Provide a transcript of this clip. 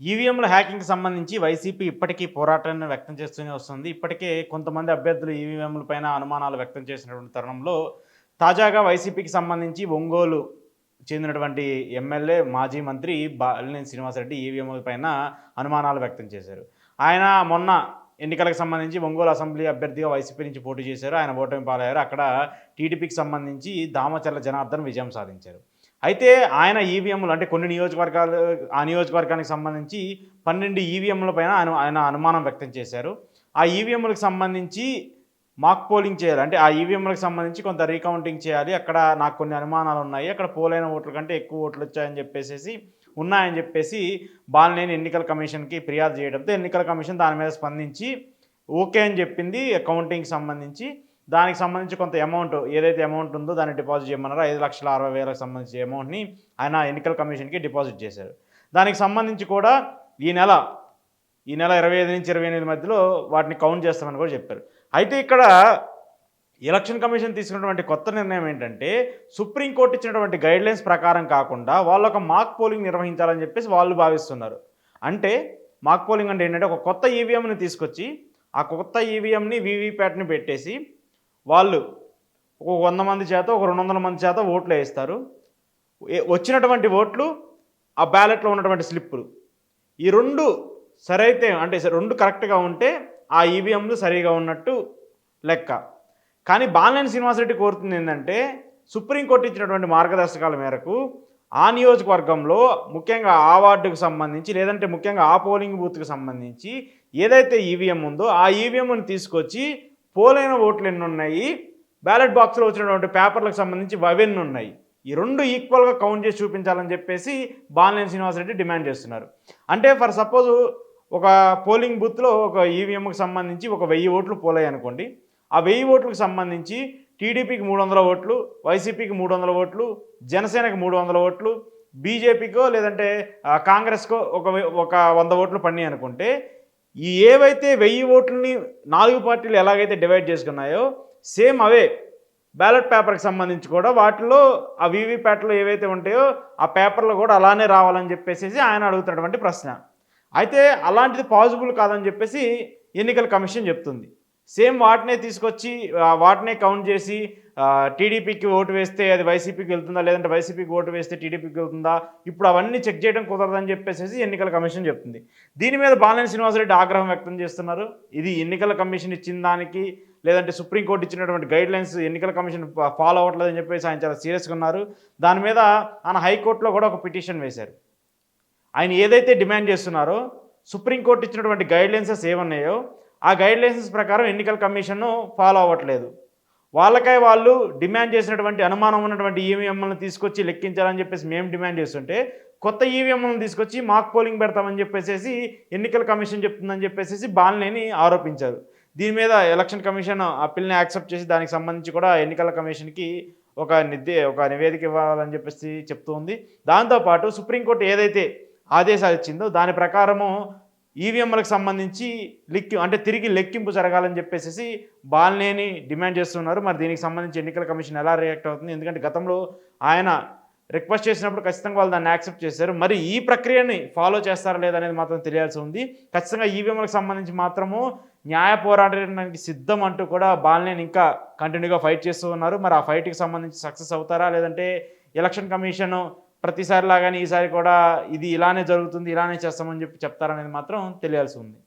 ఈవీఎంల హ్యాకింగ్కి సంబంధించి వైసీపీ ఇప్పటికీ పోరాటాన్ని వ్యక్తం చేస్తూనే వస్తుంది. ఇప్పటికే కొంతమంది అభ్యర్థులు ఈవీఎంల పైన అనుమానాలు వ్యక్తం చేసినటువంటి తరుణంలో తాజాగా వైసీపీకి సంబంధించి ఒంగోలు చెందినటువంటి ఎమ్మెల్యే మాజీ మంత్రి బాలినేని శ్రీనివాసరెడ్డి ఈవీఎంల పైన అనుమానాలు వ్యక్తం చేశారు. ఆయన మొన్న ఎన్నికలకు సంబంధించి ఒంగోలు అసెంబ్లీ అభ్యర్థిగా వైసీపీ నుంచి పోటీ చేశారు. ఆయన ఓటమి పాలయ్యారు. అక్కడ టీడీపీకి సంబంధించి దామచర్ల జనార్దన్ విజయం సాధించారు. అయితే ఆయన ఈవీఎంలు అంటే కొన్ని నియోజకవర్గాలు ఆ నియోజకవర్గానికి సంబంధించి పన్నెండు ఈవీఎంల పైన ఆయన ఆయన అనుమానం వ్యక్తం చేశారు. ఆ ఈవీఎంలకు సంబంధించి మాక్ పోలింగ్ చేయాలి. అంటే ఆ ఈవీఎంలకు సంబంధించి కొంత రీకౌంటింగ్ చేయాలి. అక్కడ నాకు కొన్ని అనుమానాలు ఉన్నాయి. అక్కడ పోలైన ఓట్ల కంటే ఎక్కువ ఓట్లు వచ్చాయని చెప్పేసి ఉన్నాయని చెప్పేసి బాలినేని ఎన్నికల కమిషన్కి ఫిర్యాదు చేయడంతో ఎన్నికల కమిషన్ దాని మీద స్పందించి ఓకే అని చెప్పింది కౌంటింగ్కి సంబంధించి. దానికి సంబంధించి కొంత అమౌంట్ ఏదైతే అమౌంట్ ఉందో దాన్ని డిపాజిట్ చేయమన్నారో ఐదు లక్షల అరవై వేలకు సంబంధించి అమౌంట్ని ఆయన ఎన్నికల కమిషన్కి డిపాజిట్ చేశారు. దానికి సంబంధించి కూడా ఈ నెల ఈ నెల ఇరవై ఐదు నుంచి ఇరవై ఎనిమిది మధ్యలో వాటిని కౌంట్ చేస్తామని కూడా చెప్పారు. అయితే ఇక్కడ ఎలక్షన్ కమిషన్ తీసుకున్నటువంటి కొత్త నిర్ణయం ఏంటంటే సుప్రీంకోర్టు ఇచ్చినటువంటి గైడ్లైన్స్ ప్రకారం కాకుండా వాళ్ళు ఒక మాక్ పోలింగ్ నిర్వహించాలని చెప్పేసి వాళ్ళు భావిస్తున్నారు. అంటే మాక్ పోలింగ్ అంటే ఏంటంటే ఒక కొత్త ఈవీఎంని తీసుకొచ్చి ఆ కొత్త ఈవీఎంని వీవీప్యాట్ని పెట్టేసి వాళ్ళు ఒక వంద మంది చేత ఒక రెండు వందల మంది చేత ఓట్లు వేస్తారు. వచ్చినటువంటి ఓట్లు ఆ బ్యాలెట్లో ఉన్నటువంటి స్లిప్పులు. ఈ రెండు సరైతే అంటే రెండు కరెక్ట్గా ఉంటే ఆ ఈవీఎంలు సరిగా ఉన్నట్టు లెక్క. కానీ బాలినేని శ్రీనివాసరెడ్డి కోరుతుంది ఏంటంటే సుప్రీంకోర్టు ఇచ్చినటువంటి మార్గదర్శకాల మేరకు ఆ నియోజకవర్గంలో ముఖ్యంగా ఆ వార్డుకు సంబంధించి లేదంటే ముఖ్యంగా ఆ పోలింగ్ బూత్కి సంబంధించి ఏదైతే ఈవీఎం ఉందో ఆ ఈవీఎంని తీసుకొచ్చి పోలైన ఓట్లు ఎన్ని ఉన్నాయి? బ్యాలెట్ బాక్స్లో వచ్చినటువంటి పేపర్లకు సంబంధించి అవెన్ని ఉన్నాయి? ఈ రెండు ఈక్వల్గా కౌంట్ చేసి చూపించాలని చెప్పేసి బాలినేని శ్రీనివాసరెడ్డి డిమాండ్ చేస్తున్నారు. అంటే ఫర్ సపోజ్ ఒక పోలింగ్ బూత్లో ఒక ఈవీఎంకి సంబంధించి ఒక వెయ్యి ఓట్లు పోలాయి అనుకోండి. ఆ వెయ్యి ఓట్లకు సంబంధించి టీడీపీకి మూడు వందల ఓట్లు వైసీపీకి మూడు వందల ఓట్లు జనసేనకి మూడు వందల ఓట్లు బీజేపీకో లేదంటే కాంగ్రెస్కో ఒక ఒక వంద ఓట్లు పడినాయి అనుకుంటే ఈ ఏవైతే వెయ్యి ఓట్లని నాలుగు పార్టీలు ఎలాగైతే డివైడ్ చేసుకున్నాయో సేమ్ అవే బ్యాలెట్ పేపర్కి సంబంధించి కూడా వాటిలో ఆ వీవీప్యాట్లు ఏవైతే ఉంటాయో ఆ పేపర్లో కూడా అలానే రావాలని చెప్పేసి ఆయన అడుగుతున్నటువంటి ప్రశ్న. అయితే అలాంటిది పాసిబుల్ కాదని చెప్పేసి ఎన్నికల కమిషన్ చెప్తుంది. సేమ్ వాటినే తీసుకొచ్చి వాటినే కౌంట్ చేసి టీడీపీకి ఓటు వేస్తే అది వైసీపీకి వెళ్తుందా లేదంటే వైసీపీకి ఓటు వేస్తే టీడీపీకి వెళ్తుందా ఇప్పుడు అవన్నీ చెక్ చేయడం కుదరదని చెప్పేసి ఎన్నికల కమిషన్ చెప్తుంది. దీని మీద బాలినేని శ్రీనివాసరెడ్డి ఆగ్రహం వ్యక్తం చేస్తున్నారు. ఇది ఎన్నికల కమిషన్ ఇచ్చిన దానికి లేదంటే సుప్రీంకోర్టు ఇచ్చినటువంటి గైడ్ లైన్స్ ఎన్నికల కమిషన్ ఫాలో అవ్వట్లేదని చెప్పేసి ఆయన చాలా సీరియస్గా ఉన్నారు. దాని మీద ఆయన హైకోర్టులో కూడా ఒక పిటిషన్ వేశారు. ఆయన ఏదైతే డిమాండ్ చేస్తున్నారో సుప్రీంకోర్టు ఇచ్చినటువంటి గైడ్ లైన్సెస్ ఏమున్నాయో ఆ గైడ్ లైన్సెస్ ప్రకారం ఎన్నికల కమిషన్ ఫాలో అవ్వట్లేదు. వాళ్ళకై వాళ్ళు డిమాండ్ చేసినటువంటి అనుమానం ఉన్నటువంటి ఈవీఎంలను తీసుకొచ్చి లెక్కించాలని చెప్పేసి మేము డిమాండ్ చేస్తుంటే కొత్త ఈవీఎంలను తీసుకొచ్చి మాక్ పోలింగ్ పెడతామని చెప్పేసి ఎన్నికల కమిషన్ చెప్తుందని చెప్పేసి బాలినేని ఆరోపించారు. దీని మీద ఎలక్షన్ కమిషన్ ఆ యాక్సెప్ట్ చేసి దానికి సంబంధించి కూడా ఎన్నికల కమిషన్కి ఒక నిర్దే ఒక నివేదిక ఇవ్వాలని చెప్పేసి చెప్తూ ఉంది. దాంతోపాటు సుప్రీంకోర్టు ఏదైతే ఆదేశాలు ఇచ్చిందో దాని ప్రకారము ఈవీఎంలకు సంబంధించి లెక్కి అంటే తిరిగి లెక్కింపు జరగాలని చెప్పేసి బాలినేని డిమాండ్ చేస్తున్నారు. మరి దీనికి సంబంధించి ఎన్నికల కమిషన్ ఎలా రియాక్ట్ అవుతుంది? ఎందుకంటే గతంలో ఆయన రిక్వెస్ట్ చేసినప్పుడు ఖచ్చితంగా వాళ్ళు దాన్ని యాక్సెప్ట్ చేశారు. మరి ఈ ప్రక్రియని ఫాలో చేస్తారా లేదనేది మాత్రం తెలియాల్సి ఉంది. ఖచ్చితంగా ఈవీఎంలకు సంబంధించి మాత్రము న్యాయ పోరాటానికి సిద్ధం అంటూ కూడా బాలినేని ఇంకా కంటిన్యూగా ఫైట్ చేస్తూ ఉన్నారు. మరి ఆ ఫైట్కి సంబంధించి సక్సెస్ అవుతారా? లేదంటే ఎలక్షన్ కమిషన్ ప్రతిసారి లాగానే ఈసారి కూడా ఇది ఇలానే జరుగుతుంది ఇలానే చేస్తామని చెప్పి చెప్తారనేది మాత్రం తెలియాల్సి ఉంది.